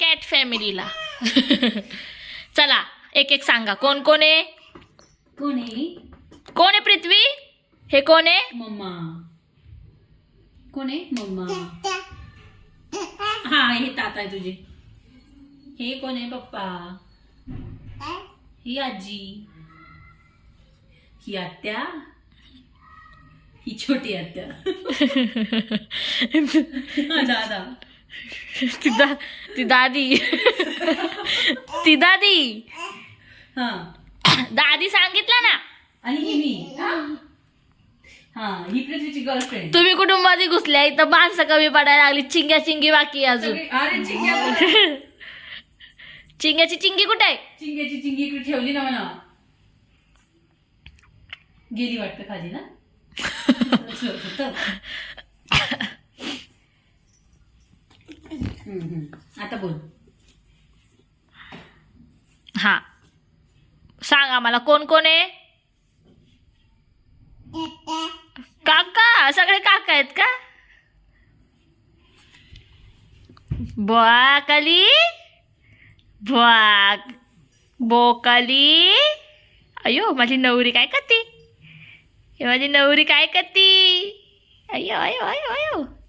Cat फॅमिलीला चला एक एक सांगा. कोण कोण आहे? कोणी कोण आहे पृथ्वी? हे कोण आहे? मम्मा. कोण आहे? मम्मा. हा हे तात आहे तुझे. हे कोण आहे? पप्पा. ही? आजी. ही आत्या. ही छोटी आत्या. दादा. ती दा ती दादी. ती दादी. हा. दादी सांगितलं ना. आणि ही मी? हा हा ही पृथ्वीची गर्लफ्रेंड तुम्ही कुटुंबात घुसल्या इथं माणसं कमी पडायला लागली. चिंग्या चिंगी बाकी आहे अजून. अरे चिंग्या चिंग्याची चिंगी कुठे आहे? चिंग्याची चिंगी इकडे ठेवली ना म्हणा गेली वाटतं खाली ना? आता बोल. हा. सांग आम्हाला कोण कोण आहे? काका सगळे काका आहेत का? बोकाली भ्वा बोकाली? अयो माझी नवरी काय करते? हे माझी नवरी काय करते? अयो अयो अयो अयो.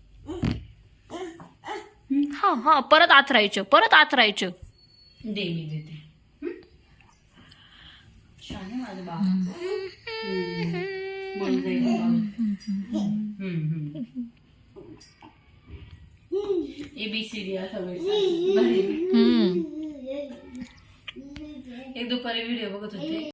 हा हा परत आत राहायचं परत आत राहायचं दे मी देते हम्म? छान आहे माझं बाळ हम्म. बोल जाईल बाळ. हम्म, हम्म. ए बी सी भारी हम्म एक दुपारी व्हिडिओ बघत होते